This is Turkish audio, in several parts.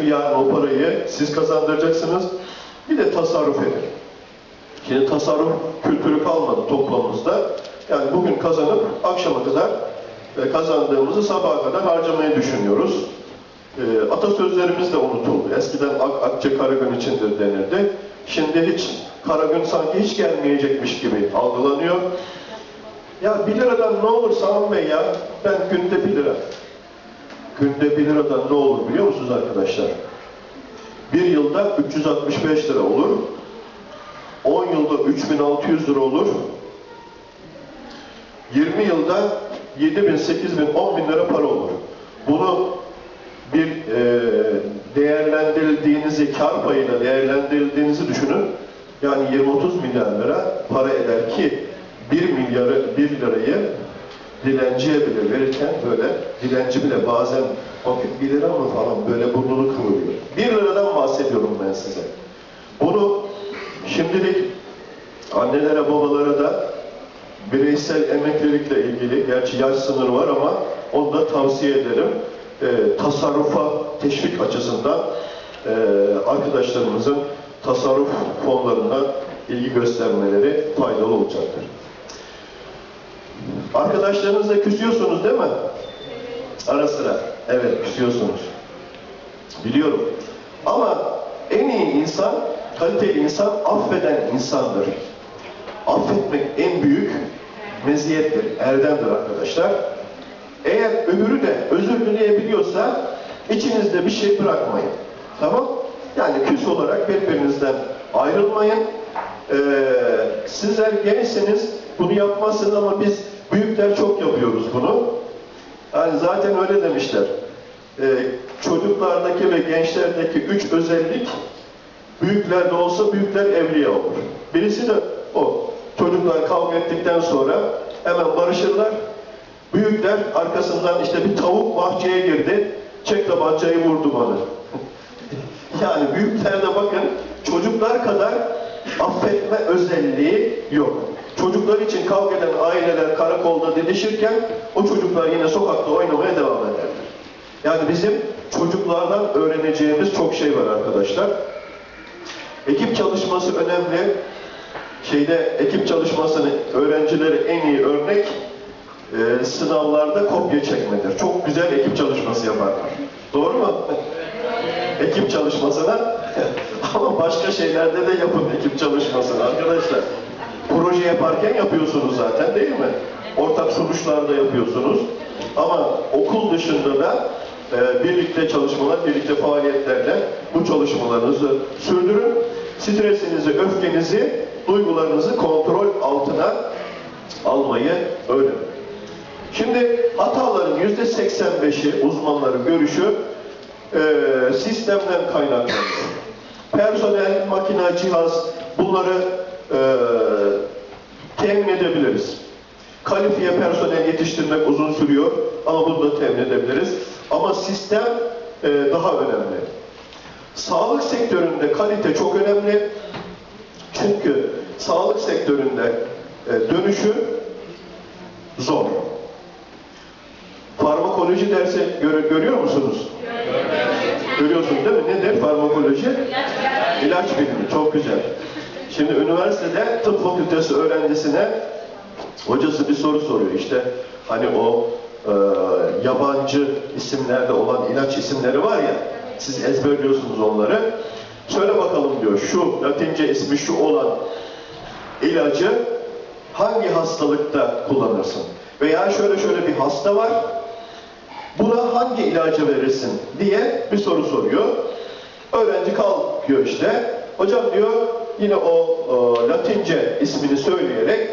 Çünkü yarın o parayı siz kazandıracaksınız. Bir de tasarruf edin. Şimdi tasarruf kültürü kalmadı toplumumuzda. Yani bugün kazanıp akşama kadar e, kazandığımızı sabaha kadar harcamayı düşünüyoruz. E, atasözlerimiz de unutuldu. Eskiden ak, akçe kara gün içindir denirdi. Şimdi hiç kara gün sanki hiç gelmeyecekmiş gibi algılanıyor. Ya 1 liradan ne olur Sami Bey ya? Ben günde 1 lira. Günde 1 liradan ne olur biliyor musunuz arkadaşlar? Bir yılda 365 lira olur. 10 yılda 3600 lira olur. 20 yılda 7000, 8000, 10000 lira para olur. Bunu bir e, değerlendirildiğinizi, kar payıyla değerlendirildiğinizi düşünün. Yani 20-30 milyar lira para eder ki 1 milyarı, 1 lirayı dilenciye bile verirken böyle, dilenci bile bazen bakın 1 lira mı falan böyle burnunu kıvırıyor. 1 liradan bahsediyorum ben size. Bunu şimdilik annelere, babalara da bireysel emeklilikle ilgili, gerçi yaş sınırı var ama onu da tavsiye ederim. Ee, tasarrufa teşvik açısından e, arkadaşlarımızın tasarruf fonlarına ilgi göstermeleri faydalı olacaktır. Arkadaşlarınızla küsüyorsunuz değil mi? Ara sıra. Evet küsüyorsunuz. Biliyorum. Ama en iyi insan, kaliteli insan affeden insandır. Affetmek en büyük meziyettir, erdemdir arkadaşlar. Eğer öbürü de özür dileyebiliyorsa içinizde bir şey bırakmayın. Tamam? Yani küs olarak birbirinizden ayrılmayın. Ee, sizler gençsiniz, bunu yapmazsınız ama biz büyükler çok yapıyoruz bunu. Yani zaten öyle demişler. Ee, çocuklardaki ve gençlerdeki üç özellik büyüklerde olsa büyükler evliya olur. Birisi de o. Çocuklar kavga ettikten sonra hemen barışırlar. Büyükler arkasından işte bir tavuk bahçeye girdi. Çek tabancayı vurdu bana. yani büyüklerde bakın çocuklar kadar affetme özelliği yok. Çocuklar için kavga eden aileler karakolda didişirken o çocuklar yine sokakta oynamaya devam ederler. Yani bizim çocuklardan öğreneceğimiz çok şey var arkadaşlar. Ekip çalışması önemli. Şeyde ekip çalışmasını öğrencileri en iyi örnek e, sınavlarda kopya çekmedir. Çok güzel ekip çalışması yaparlar. Doğru mu? Ekip çalışmasına ama başka şeylerde de yapın ekip çalışmasını arkadaşlar. Proje yaparken yapıyorsunuz zaten değil mi? Ortak sonuçlarda yapıyorsunuz. Ama okul dışında da e, birlikte çalışmalar, birlikte faaliyetlerle bu çalışmalarınızı sürdürün. Stresinizi, öfkenizi, duygularınızı kontrol altına almayı öğrenin. Şimdi hataların yüzde 85'i uzmanların görüşü e, sistemden kaynaklanıyor. Personel, makine, cihaz bunları e, temin edebiliriz. Kalifiye personel yetiştirmek uzun sürüyor ama bunu da temin edebiliriz. Ama sistem e, daha önemli. Sağlık sektöründe kalite çok önemli. Çünkü sağlık sektöründe e, dönüşü zor. Farmakoloji dersi gör, görüyor musunuz? Görüyorsunuz değil mi? Nedir farmakoloji? İlaç bilimi. Çok güzel. Şimdi üniversitede tıp fakültesi öğrencisine hocası bir soru soruyor. İşte hani o e, yabancı isimlerde olan ilaç isimleri var ya siz ezberliyorsunuz onları. Söyle bakalım diyor şu latince ismi şu olan ilacı hangi hastalıkta kullanırsın? Veya şöyle şöyle bir hasta var buna hangi ilacı verirsin diye bir soru soruyor. Öğrenci kalkıyor işte. Hocam diyor yine o, o latince ismini söyleyerek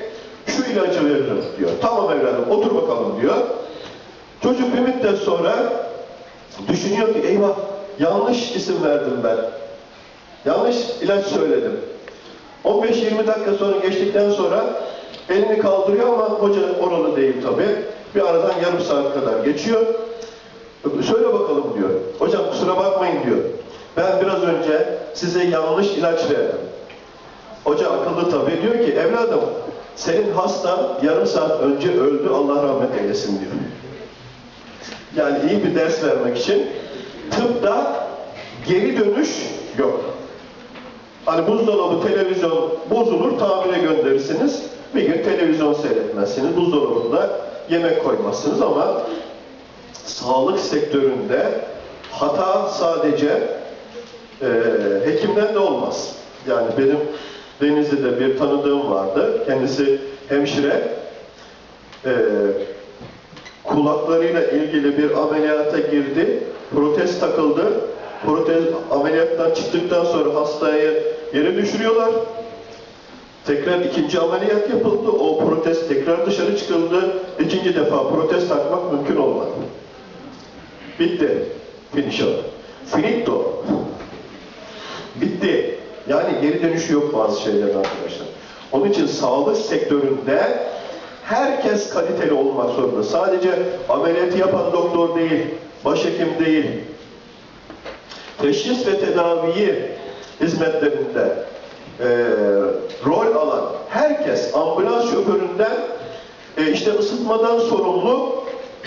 şu ilacı veririm diyor. Tamam evladım otur bakalım diyor. Çocuk bir müddet sonra düşünüyor ki eyvah yanlış isim verdim ben. Yanlış ilaç söyledim. 15-20 dakika sonra geçtikten sonra elini kaldırıyor ama hoca oralı değil tabi. Bir aradan yarım saat kadar geçiyor. Söyle bakalım diyor. Hocam kusura bakmayın diyor. Ben biraz önce size yanlış ilaç verdim. Hoca akıllı tabii diyor ki evladım senin hastan yarım saat önce öldü Allah rahmet eylesin diyor. Yani iyi bir ders vermek için tıpta geri dönüş yok. Hani buzdolabı, televizyon bozulur, tamire gönderirsiniz. Bir gün televizyon seyretmezsiniz. Buzdolabında yemek koymazsınız ama sağlık sektöründe hata sadece e, hekimden de olmaz. Yani benim Denizli'de bir tanıdığım vardı. Kendisi hemşire. E, kulaklarıyla ilgili bir ameliyata girdi. Protez takıldı. Protez ameliyattan çıktıktan sonra hastayı yere düşürüyorlar. Tekrar ikinci ameliyat yapıldı. O protez tekrar dışarı çıkıldı. İkinci defa protez takmak mümkün olmadı. Bitti. Finish up. Finito. Bitti. Yani geri dönüşü yok bazı şeylerin arkadaşlar. Onun için sağlık sektöründe herkes kaliteli olmak zorunda. Sadece ameliyatı yapan doktor değil, başhekim değil. Teşhis ve tedaviyi hizmetlerinde eee, rol alan herkes ambulans şoföründen e, işte ısıtmadan sorumlu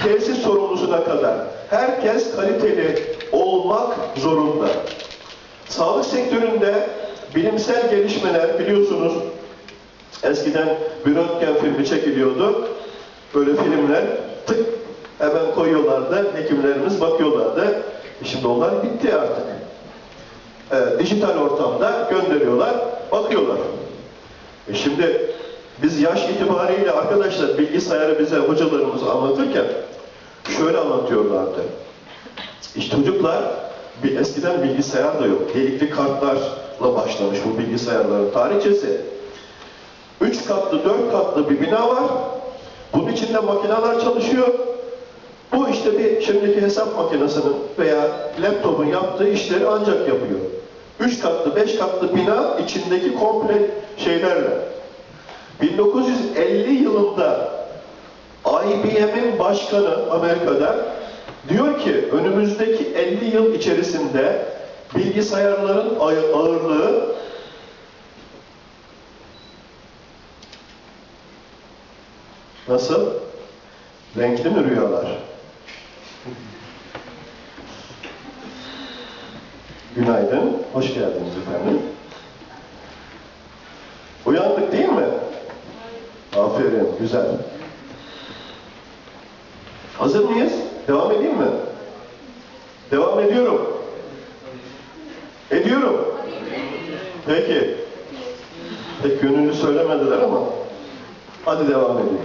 tesis sorumlusuna kadar herkes kaliteli olmak zorunda. Sağlık sektöründe bilimsel gelişmeler biliyorsunuz eskiden bir röntgen filmi çekiliyordu. Böyle filmler tık hemen koyuyorlardı. Hekimlerimiz bakıyorlardı. Şimdi onlar bitti artık. E, dijital ortamda gönderiyorlar, bakıyorlar. E şimdi biz yaş itibariyle arkadaşlar bilgisayarı bize hocalarımız anlatırken şöyle anlatıyorlardı. İşte çocuklar bir eskiden bilgisayar da yok. Delikli kartlarla başlamış bu bilgisayarların tarihçesi. Üç katlı, dört katlı bir bina var. Bunun içinde makineler çalışıyor. Bu işte bir şimdiki hesap makinesinin veya laptopun yaptığı işleri ancak yapıyor. Üç katlı, beş katlı bina içindeki komple şeylerle. 1950 yılında IBM'in başkanı Amerika'da diyor ki önümüzdeki 50 yıl içerisinde bilgisayarların ağ- ağırlığı nasıl? Renkli mi rüyalar? Günaydın, hoş geldiniz efendim. Uyandık değil mi? Aferin, güzel. Hazır mıyız? Devam edeyim mi? Devam ediyorum. Ediyorum. Peki. Pek yönünü söylemediler ama hadi devam edeyim.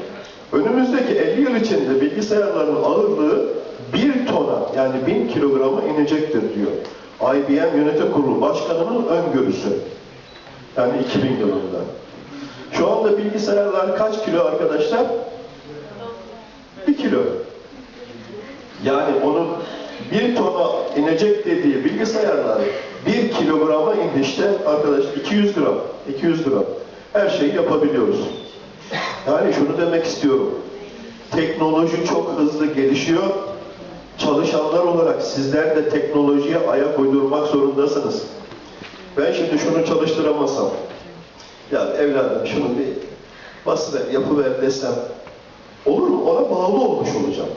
Önümüzdeki 50 yıl içinde bilgisayarların ağırlığı 1 tona yani 1000 kilograma inecektir diyor. IBM Yönetim Kurulu Başkanı'nın öngörüsü. Yani 2000 yılında. Şu anda bilgisayarlar kaç kilo arkadaşlar? 1 kilo. Yani onun bir tona inecek dediği bilgisayarlar bir kilograma indişte arkadaş 200 gram, 200 gram. Her şeyi yapabiliyoruz. Yani şunu demek istiyorum. Teknoloji çok hızlı gelişiyor. Çalışanlar olarak sizler de teknolojiye ayak uydurmak zorundasınız. Ben şimdi şunu çalıştıramasam, ya evladım şunu bir basıver, yapıver desem, olur mu? Ona bağlı olmuş olacağım.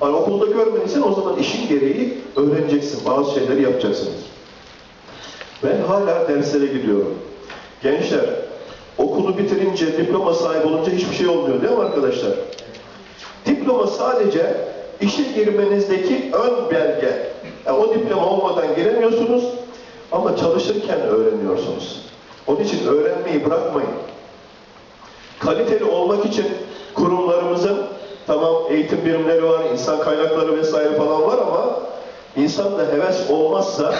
Hani okulda görmediysen o zaman işin gereği öğreneceksin. Bazı şeyleri yapacaksınız. Ben hala derslere gidiyorum. Gençler, okulu bitirince, diploma sahibi olunca hiçbir şey olmuyor değil mi arkadaşlar? Diploma sadece işe girmenizdeki ön belge. Yani o diploma olmadan giremiyorsunuz ama çalışırken öğreniyorsunuz. Onun için öğrenmeyi bırakmayın. Kaliteli olmak için kurumlarımızın tamam eğitim birimleri var, insan kaynakları vesaire falan var ama insan da heves olmazsa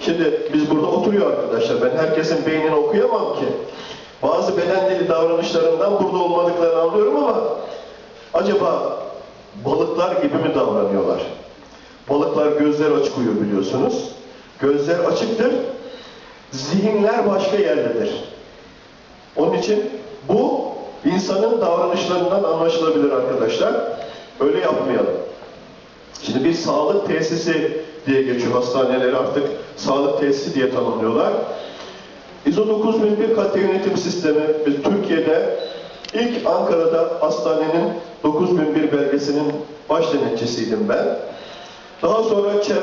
şimdi biz burada oturuyor arkadaşlar. Ben herkesin beynini okuyamam ki. Bazı beden dili davranışlarından burada olmadıklarını anlıyorum ama acaba balıklar gibi mi davranıyorlar? Balıklar gözler açık uyur biliyorsunuz. Gözler açıktır. Zihinler başka yerdedir. Onun için bu insanın davranışlarından anlaşılabilir arkadaşlar. Öyle yapmayalım. Şimdi bir sağlık tesisi diye geçiyor hastaneleri artık sağlık tesisi diye tanımlıyorlar. ISO 9001 kalite yönetim sistemi biz Türkiye'de ilk Ankara'da hastanenin 9001 belgesinin baş denetçisiydim ben. Daha sonra çevre